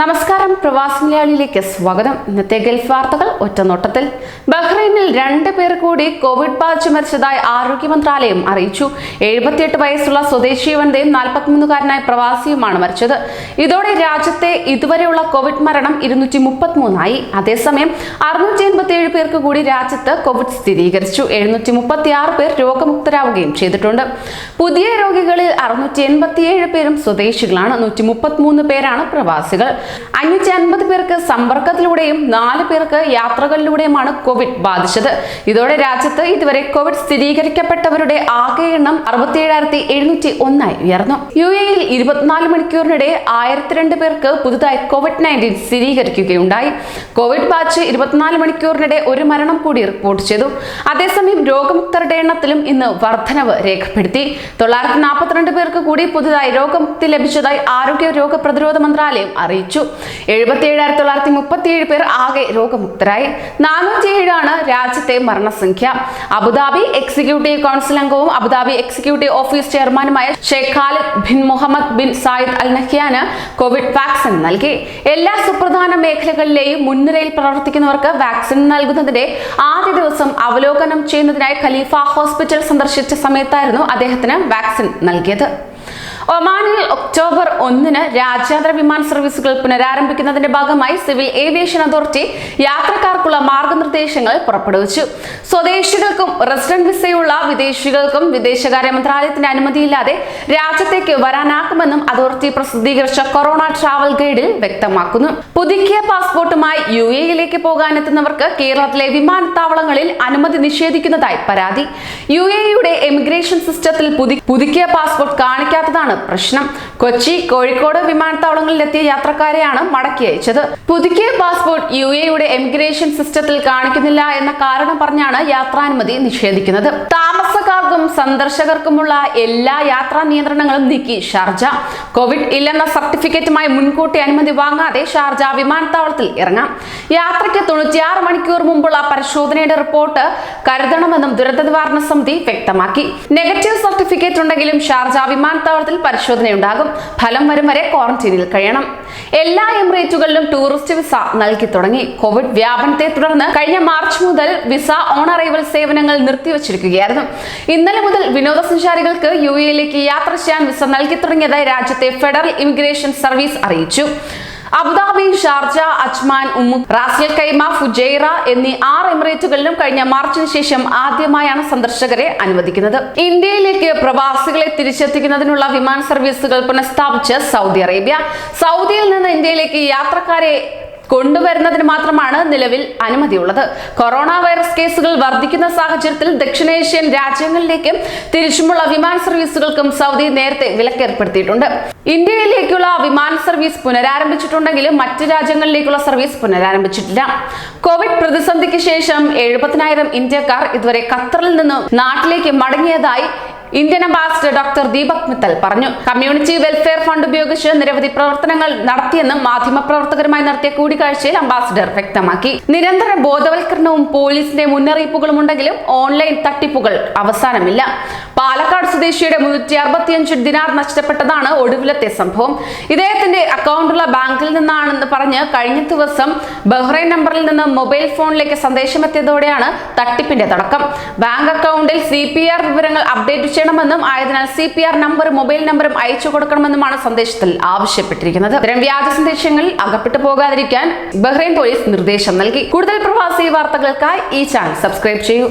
നമസ്കാരം പ്രവാസി മലയാളിയിലേക്ക് സ്വാഗതം. ഇന്നത്തെ ഗൾഫ് വാർത്തകൾ ഒറ്റനോട്ടത്തിൽ. ബഹ്റൈനിൽ രണ്ട് പേർ കൂടി കോവിഡ് ബാധിച്ച് മരിച്ചതായി ആരോഗ്യ മന്ത്രാലയം അറിയിച്ചു. എഴുപത്തിയെട്ട് വയസ്സുള്ള സ്വദേശി വനിതയും നാൽപ്പത്തിമൂന്നുകാരനായ പ്രവാസിയുമാണ് മരിച്ചത്. ഇതോടെ രാജ്യത്തെ ഇതുവരെയുള്ള കോവിഡ് മരണം ഇരുന്നൂറ്റി മുപ്പത്തിമൂന്നായി അതേസമയം അറുന്നൂറ്റി എൺപത്തി ഏഴ് പേർക്ക് കൂടി രാജ്യത്ത് കോവിഡ് സ്ഥിരീകരിച്ചു. എഴുന്നൂറ്റി മുപ്പത്തി ആറ് പേർ രോഗമുക്തരാവുകയും ചെയ്തിട്ടുണ്ട്. പുതിയ രോഗികളിൽ അറുന്നൂറ്റി എൺപത്തിയേഴ് പേരും സ്വദേശികളാണ്. നൂറ്റി മുപ്പത്തിമൂന്ന് പേരാണ് പ്രവാസികൾ. അഞ്ഞൂറ്റി അൻപത് പേർക്ക് സമ്പർക്കത്തിലൂടെയും നാല് പേർക്ക് യാത്രകളിലൂടെയുമാണ് കോവിഡ് ബാധിച്ചത്. ഇതോടെ രാജ്യത്ത് ഇതുവരെ കോവിഡ് സ്ഥിരീകരിക്കപ്പെട്ടവരുടെ ആകെ എണ്ണം അറുപത്തിയേഴായിരത്തി എഴുന്നൂറ്റി ഒന്നായി ഉയർന്നു. യു എയിൽ ഇരുപത്തിനാല് മണിക്കൂറിനിടെ ആയിരത്തി രണ്ട് പേർക്ക് പുതുതായി കോവിഡ് നയന്റീൻ സ്ഥിരീകരിക്കുകയുണ്ടായി. കോവിഡ് ബാധിച്ച് ഇരുപത്തിനാല് മണിക്കൂറിനിടെ ഒരു മരണം കൂടി റിപ്പോർട്ട് ചെയ്തു. അതേസമയം രോഗമുക്തരുടെ എണ്ണത്തിലും ഇന്ന് വർധനവ് രേഖപ്പെടുത്തി. തൊള്ളായിരത്തി നാൽപ്പത്തിരണ്ട് പേർക്ക് കൂടി പുതുതായി രോഗമുക്തി ലഭിച്ചതായി ആരോഗ്യ രോഗപ്രതിരോധ മന്ത്രാലയം അറിയിച്ചു. എഴുപത്തി ഏഴായിരത്തി തൊള്ളായിരത്തി മുപ്പത്തിയേഴ് പേർ ആകെ രോഗമുക്തരായി. നാനൂറ്റിയേഴാണ് രാജ്യത്തെ മരണസംഖ്യ. അബുദാബി എക്സിക്യൂട്ടീവ് കൗൺസിൽ അംഗവും അബുദാബി എക്സിക്യൂട്ടീവ് ഓഫീസ് ചെയർമാനുമായ Sheikh Khalid bin Mohammed bin Zayed Al നഹ്യാന് Covid vaccine നൽകി. എല്ലാ സുപ്രധാന മേഖലകളിലെയും മുൻനിരയിൽ പ്രവർത്തിക്കുന്നവർക്ക് വാക്സിൻ നൽകുന്നതിന്റെ ആദ്യ ദിവസം അവലോകനം ചെയ്യുന്നതിനായി ഖലീഫ ഹോസ്പിറ്റൽ സന്ദർശിച്ച സമയത്തായിരുന്നു അദ്ദേഹത്തിന് വാക്സിൻ നൽകിയത്. ഒമാനിൽ ഒക്ടോബർ ഒന്നിന് രാജ്യാന്തര വിമാന സർവീസുകൾ പുനരാരംഭിക്കുന്നതിന്റെ ഭാഗമായി സിവിൽ ഏവിയേഷൻ അതോറിറ്റി യാത്രക്കാർക്കുള്ള മാർഗനിർദ്ദേശങ്ങൾ പുറപ്പെടുവിച്ചു. സ്വദേശികൾക്കും റെസിഡന്റ് വിസയുള്ള വിദേശികൾക്കും വിദേശകാര്യ മന്ത്രാലയത്തിന്റെ അനുമതിയില്ലാതെ രാജ്യത്തേക്ക് വരാനാകുമെന്നും അതോറിറ്റി പ്രസിദ്ധീകരിച്ച കൊറോണ ട്രാവൽ ഗൈഡിൽ വ്യക്തമാക്കുന്നു. പുതുക്കിയ പാസ്പോർട്ടുമായി യു എയിലേക്ക് പോകാനെത്തുന്നവർക്ക് കേരളത്തിലെ വിമാനത്താവളങ്ങളിൽ അനുമതി നിഷേധിക്കുന്നതായി പരാതി. യു എയുടെ എമിഗ്രേഷൻ സിസ്റ്റത്തിൽ പുതി- പുതുക്കിയ പാസ്പോർട്ട് കാണിക്കാത്തതാണ് പ്രശ്നം. കൊച്ചി കോഴിക്കോട് വിമാനത്താവളങ്ങളിലെത്തിയ യാത്രക്കാരെയാണ് മടക്കി അയച്ചത്. പുതുക്കിയ പാസ്പോർട്ട് യു എയുടെ എമിഗ്രേഷൻ സിസ്റ്റത്തിൽ കാണിക്കുന്നില്ല എന്ന കാരണം പറഞ്ഞാണ് യാത്രാനുമതി നിഷേധിക്കുന്നത്. താമസക്കാർക്കും സന്ദർശകർക്കുമുള്ള എല്ലാ യാത്രാ നിയന്ത്രണങ്ങളും നീക്കി ഷാർജ. കോവിഡ് ഇല്ലെന്ന സർട്ടിഫിക്കറ്റുമായി മുൻകൂട്ടി അനുമതി വാങ്ങാതെ ഷാർജ വിമാനത്താവളത്തിൽ ഇറങ്ങാം. യാത്രയ്ക്ക് തൊണ്ണൂറ്റിയാറ് മണിക്കൂർ മുമ്പുള്ള പരിശോധനയുടെ റിപ്പോർട്ട് കരുതണമെന്നും ദുരന്ത നിവാരണ സമിതി വ്യക്തമാക്കി. നെഗറ്റീവ് സർട്ടിഫിക്കറ്റ് ഉണ്ടെങ്കിലും ഷാർജ വിമാനത്താവളത്തിൽ പരിശോധനയുണ്ടാകും. ഫലം വരും വരെ ക്വാറന്റീനിൽ കഴിയണം. എല്ലാ എമിറേറ്റുകളിലും ടൂറിസ്റ്റ് വിസ നൽകി തുടങ്ങി. കോവിഡ് വ്യാപനത്തെ തുടർന്ന് കഴിഞ്ഞ മാർച്ച് മുതൽ വിസ ഓൺ അറൈവൽ സേവനങ്ങൾ നിർത്തിവച്ചിരിക്കുകയായിരുന്നു. ഇന്നലെ മുതൽ വിനോദസഞ്ചാരികൾക്ക് യു എയിലേക്ക് യാത്ര ചെയ്യാൻ വിസ നൽകി തുടങ്ങിയതായി രാജ്യത്തെ ഫെഡറൽ ഇമിഗ്രേഷൻ സർവീസ് അറിയിച്ചു. Abu Dhabi Sharjah Ajman Umm Ras al Khaimah Fujairah എന്നീ ആറ് എമിറേറ്റുകളിലും കഴിഞ്ഞ മാർച്ചിന് ശേഷം ആദ്യമായാണ് സന്ദർശകരെ അനുവദിക്കുന്നത്. ഇന്ത്യയിലേക്ക് പ്രവാസികളെ തിരിച്ചെത്തിക്കുന്നതിനുള്ള വിമാന സർവീസുകൾ പുനഃസ്ഥാപിച്ച് സൗദി അറേബ്യ. സൗദിയിൽ നിന്ന് ഇന്ത്യയിലേക്ക് യാത്രക്കാരെ കൊണ്ടുവരുന്നതിന് മാത്രമാണ് നിലവിൽ അനുമതിയുള്ളത്. കൊറോണ വൈറസ് കേസുകൾ വർദ്ധിക്കുന്ന സാഹചര്യത്തിൽ ദക്ഷിണേഷ്യൻ രാജ്യങ്ങളിലേക്കും തിരിച്ചുമുള്ള വിമാന സർവീസുകൾക്കും സൗദി നേരത്തെ വിലക്കേർപ്പെടുത്തിയിട്ടുണ്ട്. ഇന്ത്യയിലേക്കുള്ള വിമാന സർവീസ് പുനരാരംഭിച്ചിട്ടുണ്ടെങ്കിലും മറ്റ് രാജ്യങ്ങളിലേക്കുള്ള സർവീസ് പുനരാരംഭിച്ചിട്ടില്ല. കോവിഡ് പ്രതിസന്ധിക്ക് ശേഷം എഴുപതിനായിരം ഇന്ത്യക്കാർ ഇതുവരെ ഖത്തറിൽ നിന്ന് നാട്ടിലേക്ക് മടങ്ങിയതായി Indian ambassador doctor Deepak Mittal പറഞ്ഞു. കമ്മ്യൂണിറ്റി വെൽഫെയർ ഫണ്ട് ഉപയോഗിച്ച് നിരവധി പ്രവർത്തനങ്ങൾ നടത്തിയെന്നും മാധ്യമപ്രവർത്തകരുമായി നടത്തിയ കൂടിക്കാഴ്ചയിൽ അംബാസിഡർ വ്യക്തമാക്കി. നിരന്തര ബോധവൽക്കരണവും പോലീസിന്റെ മുന്നറിയിപ്പുകളും ഉണ്ടെങ്കിലും ഓൺലൈൻ തട്ടിപ്പുകൾ അവസാനമില്ല. പാലക്കാട് സ്വദേശിയുടെ മുന്നൂറ്റി അറുപത്തിയഞ്ച് ദിനാർ നഷ്ടപ്പെട്ടതാണ് ഒടുവിലത്തെ സംഭവം. ഇദ്ദേഹത്തിന്റെ അക്കൗണ്ടുള്ള ബാങ്കിൽ നിന്നാണെന്ന് പറഞ്ഞ് കഴിഞ്ഞ ദിവസം ബഹ്റൈൻ നമ്പറിൽ നിന്ന് മൊബൈൽ ഫോണിലേക്ക് സന്ദേശമെത്തിയതോടെയാണ് തട്ടിപ്പിന്റെ തുടക്കം. ബാങ്ക് അക്കൗണ്ടിൽ സി പി ആർ വിവരങ്ങൾ അപ്ഡേറ്റ് ചെയ്യണമെന്നും ആയതിനാൽ സി പി ആർ നമ്പറും മൊബൈൽ നമ്പറും അയച്ചു കൊടുക്കണമെന്നുമാണ് സന്ദേശത്തിൽ ആവശ്യപ്പെട്ടിരിക്കുന്നത്. ഇത്തരം വ്യാജ സന്ദേശങ്ങളിൽ അകപ്പെട്ടു പോകാതിരിക്കാൻ ബഹ്റൈൻ പോലീസ് നിർദ്ദേശം നൽകി. കൂടുതൽ പ്രവാസി വാർത്തകൾക്കായി ഈ ചാനൽ സബ്സ്ക്രൈബ് ചെയ്യൂ.